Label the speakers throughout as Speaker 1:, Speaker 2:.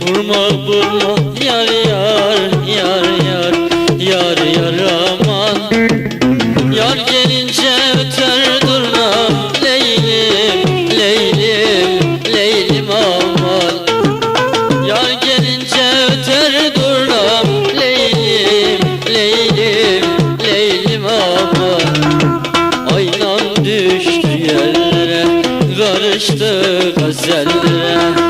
Speaker 1: durma Yar yar yar yar Yar yar aman. Yar gelince öter durma. Leylim Leylim Leylim aman. Yar gelince öter durma. Leylim Leylim Leylim aman. Aynan düştü yerlere Karıştı gazellere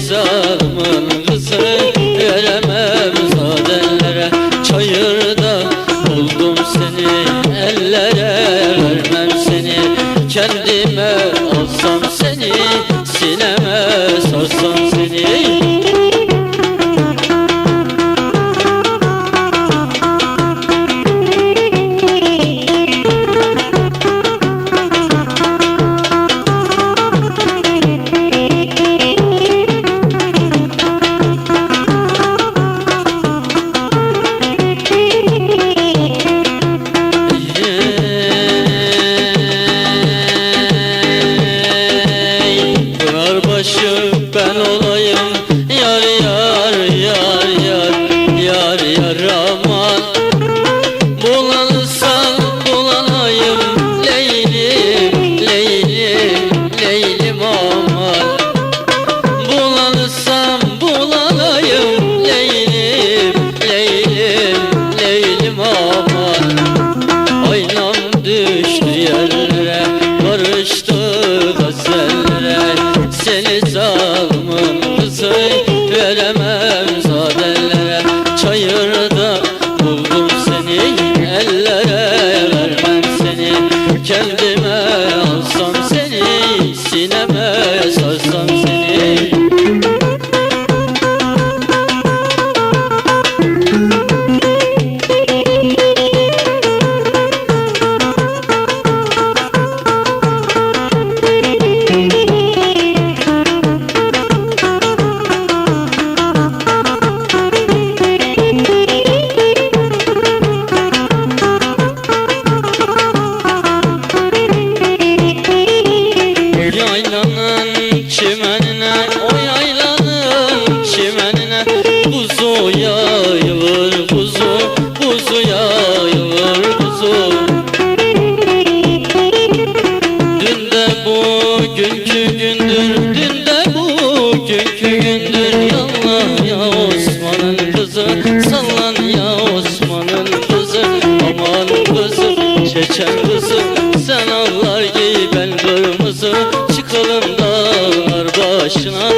Speaker 1: Seni zalımın kızı Veremem zadenlere Çayırda buldum seni Ellere vermem seni. Kendime Karıştı Allah giy ben kırmızı Çıkalım dağlar başına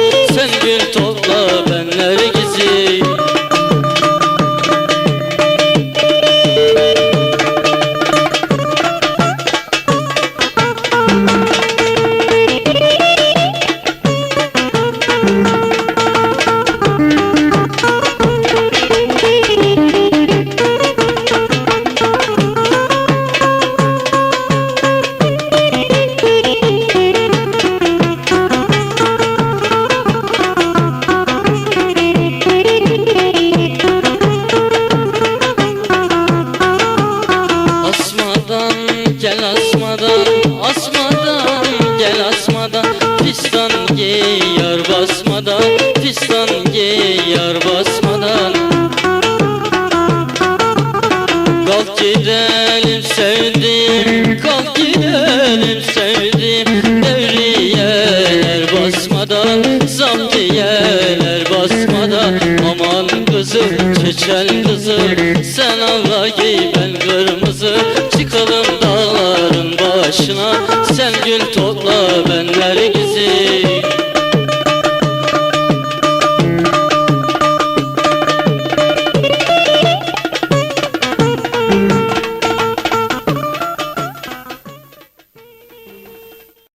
Speaker 1: gidelim sevdiğim Kalk gidelim sevdiğim. Devriyeler basmadan Zamdiyeler basmadan Aman kızım çeçen kızım Sen giy ben kırmızı. Çıkalım